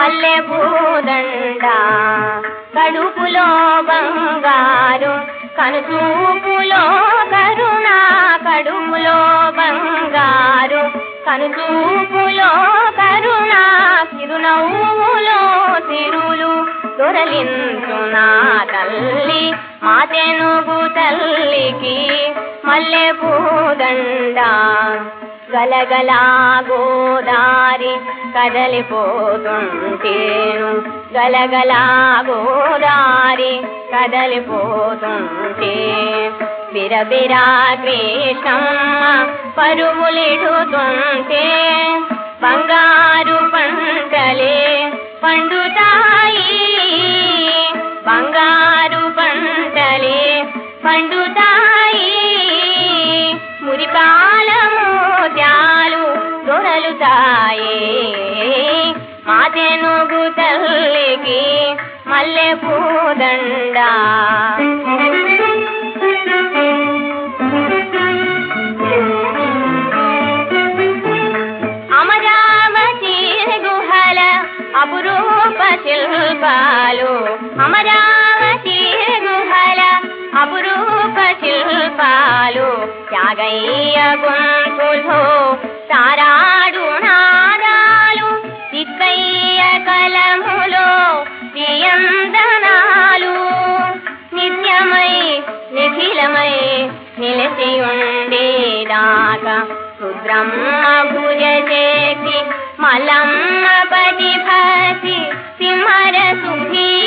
మల్లె పూదండ కడుపులో బంగారు కనుచూపులో కరుణ. కడుపులో బంగారు కనుచూపులో కరుణ. చిరునవ్వులో తిరులు దొరలించు నా తల్లి మా తెనుగు తల్లికి మల్లె పూదండ గలగలా గోదారి కదలిపోతుంటేను గలగలా గోదారి కదలిపోతుంటే బిరబిరా కృష్ణమ్మ పరుగులిడుతుంటే బంగారు దొరలుతాయి మా తెనుగు తల్లికి మల్లె పూదండ. అమరావతి గుహల అపురూప శిల్పాలు. అమరావతి గుహల అపురూప శిల్పాలు. త్యాగయ్య గుంపులో भुजेति मलम् परिभर सुखी